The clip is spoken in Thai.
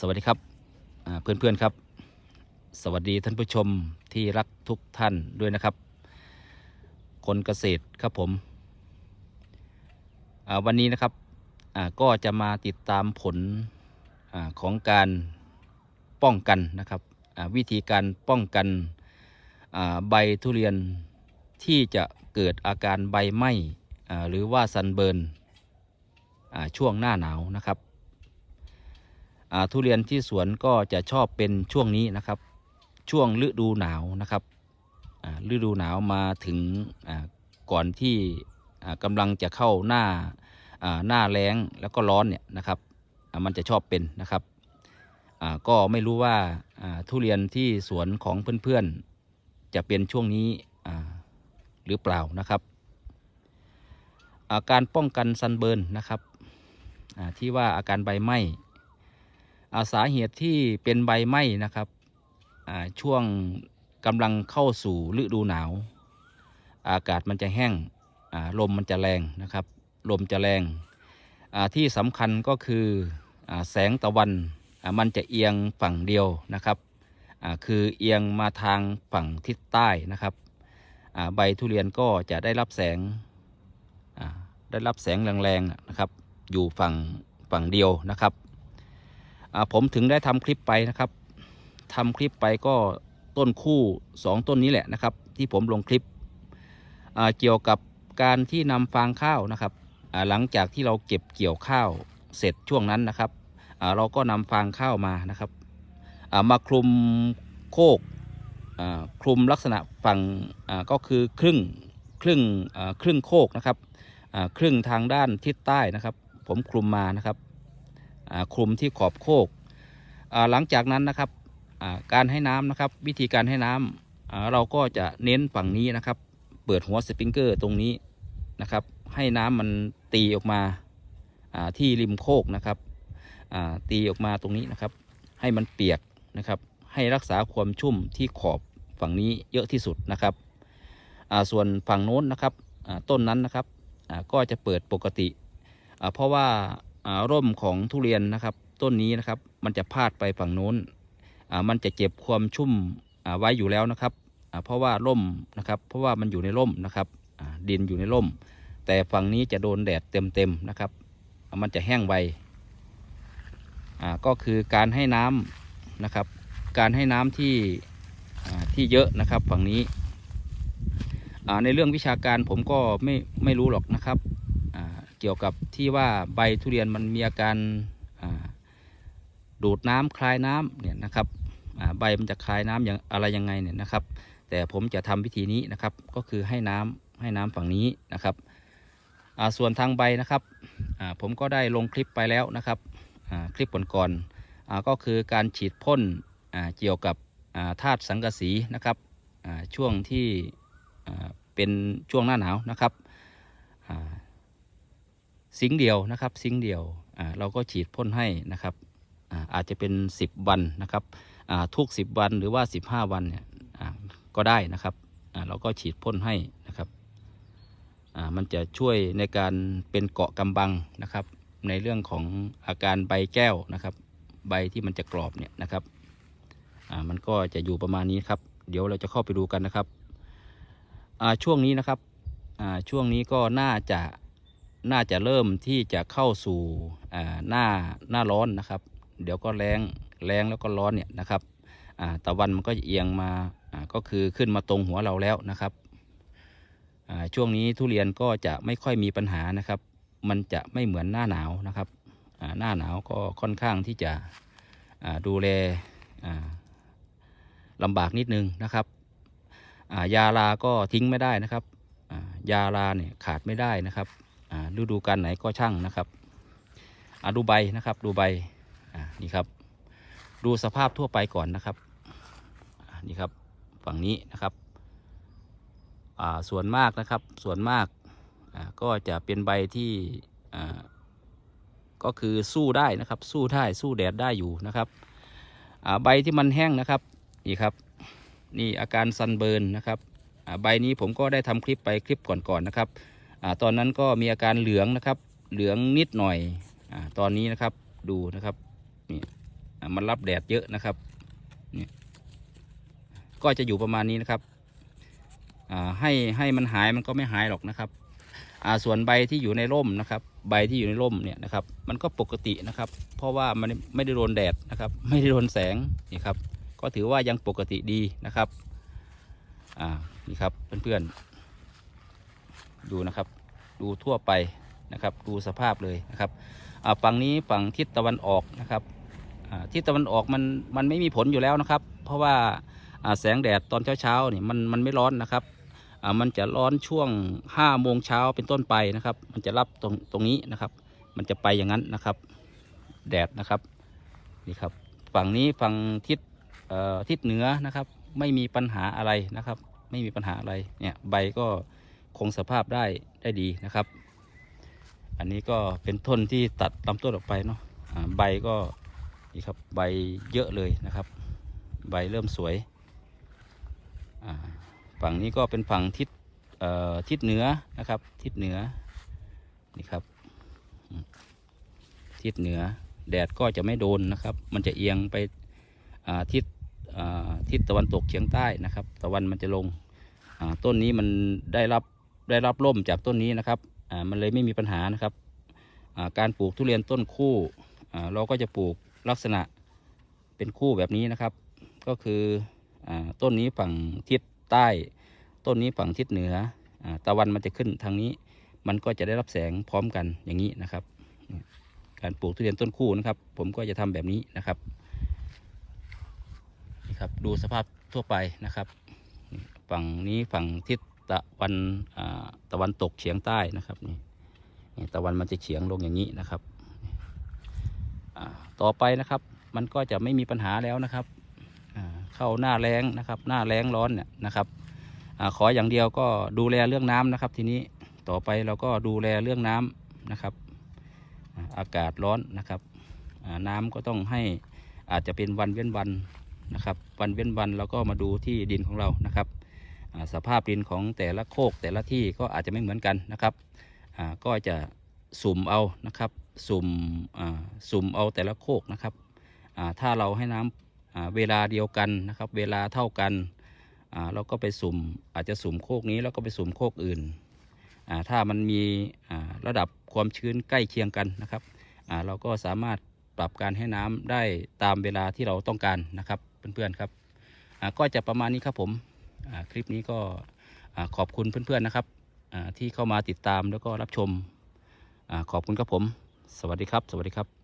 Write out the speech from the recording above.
สวัสดีครับอ่าเพื่อนๆครับ สวัสดีท่านผู้ชมที่รักทุกท่านด้วยนะครับ คนเกษตรครับผมวันนี้นะครับก็จะมาติดตามผลอของการป้องกันนะครับวิธีการป้องกันใบทุเรียนที่จะเกิดอาการใบไหม้หรือว่าซันเบิร์นช่วงหน้าหนาวนะครับ ทุเรียนที่สวนก็จะชอบเป็นช่วงนี้นะครับ ช่วงฤดูหนาวนะครับฤดูหนาวมาถึงก่อนที่อ่ากำลังจะเข้าหน้าหน้าแล้งแล้วก็ร้อนเนี่ยนะครับมันจะชอบเป็นนะครับก็ไม่รู้ว่าทุเรียนที่สวนของเพื่อนๆ จะเป็นช่วงนี้หรือเปล่านะครับาการป้องกันซันเบิร์นนะครับที่ว่าอาการใบไหม้ อาสาเหตุที่เป็นใบไหม้นะครับช่วงกำลังเข้าสู่ฤดูหนาว อากาศมันจะแห้งลมมันจะแรงนะครับ ลมจะแรงที่สำคัญก็คืออแสงตะวันมันจะเอียงฝั่งเดียวนะครับคือเอียงมาทางฝั่งทิศใต้นะครับใบทุเรียนก็จะได้รับแสงได้รับแสงแรงๆนะครับ อยู่ฝั่งฝั่งเดียวนะครับ ผมถึงได้ทำคลิปไปนะครับทำคลิปไปก็ต้นคู่สองต้นนี้แหละนะครับ ที่ผมลงคลิปเกี่ยวกับการที่นำฟางข้าวนะครับหลังจากที่เราเก็บเกี่ยวข้าวเสร็จช่วงนั้นนะครับเราก็นำฟางข้าวมานะครับมาคลุมโคกคลุมลักษณะฝั่งก็คือครึ่งครึ่งครึ่งโคกนะครับครึ่งทางด้านทิศใต้นะครับ ผมคลุมมานะครับ คลุมที่ขอบโคกหลังจากนั้นนะครับการให้น้ำนะครับ วิธีการให้น้ำเราก็จะเน้นฝั่งนี้นะครับ เปิดหัวสปริงเกอร์ตรงนี้นะครับ ให้น้ำมันตีออกมาที่ริมโคกนะครับตีออกมาตรงนี้นะครับ ให้มันเปียกนะครับ ให้รักษาความชุ่มที่ขอบฝั่งนี้เยอะที่สุดนะครับส่วนฝั่งโน้นนะครับต้นนั้นนะครับก็จะเปิดปกติ เพราะว่า ร่มของทุเรียนนะครับ ต้นนี้นะครับ มันจะพาดไปฝั่งโน้นมันจะเก็บความชุ่มไว้อยู่แล้วนะครับเพราะว่าร่มนะครับ เพราะว่ามันอยู่ในร่มนะครับดินอยู่ในร่ม แต่ฝั่งนี้จะโดนแดดเต็มๆนะครับ มันจะแห้งไวก็คือการให้น้ำนะครับ การให้น้ำที่ที่เยอะนะครับฝั่งนี้ในเรื่องวิชาการผมก็ไม่ไม่รู้หรอกนะครับ เกี่ยวกับที่ว่าใบทุเรียนมันมีอาการดูดน้ำคลายน้ำเนี่ยนะครับใบมันจะคลายน้ำอย่างอะไรยังไงเนี่ยนะครับ แต่ผมจะทำวิธีนี้นะครับก็คือให้น้ำให้น้ำฝั่งนี้นะครับส่วนทางใบนะครับผมก็ได้ลงคลิปไปแล้วนะครับคลิปก่อนๆก็คือการฉีดพ่นเกี่ยวกับธาตุสังกะสีนะครับช่วงที่เป็นช่วงหน้าหนาวนะครับ ซิงเดียวนะครับซิงเดียวเราก็ฉีดพ่นให้นะครับอาจจะเป็น 10 วันนะครับทุก 10 วันหรือว่า 15 วันเนี่ยก็ได้นะครับเราก็ฉีดพ่นให้นะครับมันจะช่วยในการเป็นเกาะกำบังนะครับ ในเรื่องของอาการใบแก้วนะครับ ใบที่มันจะกรอบเนี่ยนะครับมันก็จะอยู่ประมาณนี้ครับ เดี๋ยวเราจะเข้าไปดูกันนะครับช่วงนี้นะครับช่วงนี้ก็น่าจะ น่าจะเริ่มที่จะเข้าสู่หน้าหน้าร้อนนะครับ เดี๋ยวก็แรงแรงแล้วก็ร้อนเนี่ยนะครับตะวันมันก็เอียงมาก็คือขึ้นมาตรงหัวเราแล้วนะครับช่วงนี้ทุเรียนก็จะไม่ค่อยมีปัญหานะครับ มันจะไม่เหมือนหน้าหนาวนะครับหน้าหนาวก็ค่อนข้างที่จะดูแลลำบากนิดนึงนะครับยาลาก็ทิ้งไม่ได้นะครับยาลาเนี่ยขาดไม่ได้นะครับ ฤดูการไหนก็ช่างนะครับอ่าดูใบนะครับดูใบอ่านี่ครับ ดูสภาพทั่วไปก่อนนะครับนี่ครับฝั่งนี้นะครับส่วนมากนะครับส่วนมากก็จะเป็นใบที่ก็คือสู้ได้นะครับ สู้ได้สู้แดดได้อยู่นะครับใบที่มันแห้งนะครับนี่ครับ นี่อาการซันเบิร์นนะครับใบนี้ผมก็ได้ทำคลิปไปคลิปก่อนๆนะครับ ตอนนั้นก็มีอาการเหลืองนะครับ เหลืองนิดหน่อยอตอนนี้นะครับดูนะครับนี่มันรับแดดเยอะนะครับนี่ก็จะอยู่ประมาณนี้นะครับให้ให้มันหายมันก็ไม่หายหรอกนะครับส่วนใบที่อยู่ในร่มนะครับ ใบที่อยู่ในร่มเนี่ยนะครับ มันก็ปกตินะครับ เพราะว่ามันไม่ได้โดนแดดนะครับ ไม่ได้โดนแสงนี่ครับ ก็ถือว่ายังปกติดีนะครับอ่านี่ครับเพื่อนๆ ดูนะครับ ดูทั่วไปนะครับ ดูสภาพเลยนะครับฝั่งนี้ฝั่งทิศตะวันออกนะครับทิศตะวันออกมันมันไม่มีผลอยู่แล้วนะครับ เพราะว่าแสงแดดตอนเช้าๆเนี่ยมันมันไม่ร้อนนะครับมันจะร้อนช่วงห้าโมงเช้าเป็นต้นไปนะครับ มันจะรับตรงตรงนี้นะครับ มันจะไปอย่างนั้นนะครับ แดดนะครับนี่ครับ ฝั่งนี้ฝั่งทิศทิศเหนือนะครับ ไม่มีปัญหาอะไรนะครับ ไม่มีปัญหาอะไรเนี่ยใบก็ คงสภาพได้ได้ดีนะครับ อันนี้ก็เป็นต้นที่ตัดลำต้นออกไปเนาะใบก็นี่ครับใบเยอะเลยนะครับ ใบเริ่มสวยฝั่งนี้ก็เป็นฝั่งทิศเอ่อทิศเหนือนะครับ ทิศเหนือนี่ครับ ทิศเหนือแดดก็จะไม่โดนนะครับ มันจะเอียงไปทิศอ่าทิศตะวันตกเฉียงใต้นะครับ ตะวันมันจะลงต้นนี้มันได้รับ ได้รับร่มจากต้นนี้นะครับอ่ามันเลยไม่มีปัญหานะครับอ่าการปลูกทุเรียนต้นคู่อ่าเราก็จะปลูกลักษณะเป็นคู่แบบนี้นะครับ ก็คืออาต้นนี้ฝั่งทิศใต้ ต้นนี้ฝั่งทิศเหนืออาตะวันมันจะขึ้นทางนี้ มันก็จะได้รับแสงพร้อมกันอย่างนี้นะครับ การปลูกทุเรียนต้นคู่นะครับ ผมก็จะทำแบบนี้นะครับนี่ครับดูสภาพทั่วไปนะครับ ฝั่งนี้ฝั่งทิศ ตะวันตะวันตกเฉียงใต้นะครับนี่ตะวันมันจะเฉียงลงอย่างนี้นะครับต่อไปนะครับมันก็จะไม่มีปัญหาแล้วนะครับเข้าหน้าแรงนะครับ หน้าแรงร้อนเนี่ยนะครับอขออย่างเดียวก็ดูแลเรื่องน้ำนะครับ ทีนี้ต่อไปเราก็ดูแลเรื่องน้ำนะครับ อากาศร้อนนะครับน้ำก็ต้องให้อาจจะเป็นวันเว้นวันนะครับ วันเว้นวันเราก็มาดูที่ดินของเรานะครับ สภาพดินของแต่ละโคกแต่ละที่ก็อาจจะไม่เหมือนกันนะครับก็จะสุ่มเอานะครับสุ่มสุ่มเอาแต่ละโคกนะครับถ้าเราให้น้ำอ่าเวลาเดียวกันนะครับ เวลาเท่ากันเราก็ไปสุ่มอาจจะสุ่มโคกนี้แล้วก็ไปสุ่มโคกอื่น ถ้ามันมีระดับความชื้นใกล้เคียงกันนะครับเราก็สามารถปรับการให้น้ำได้ตามเวลาที่เราต้องการนะครับเพื่อนๆครับก็จะประมาณนี้ครับผม คลิปนี้ก็ขอบคุณเพื่อนๆนะครับที่เข้ามาติดตามแล้วก็รับชมอขอบคุณครับผม สวัสดีครับ สวัสดีครับ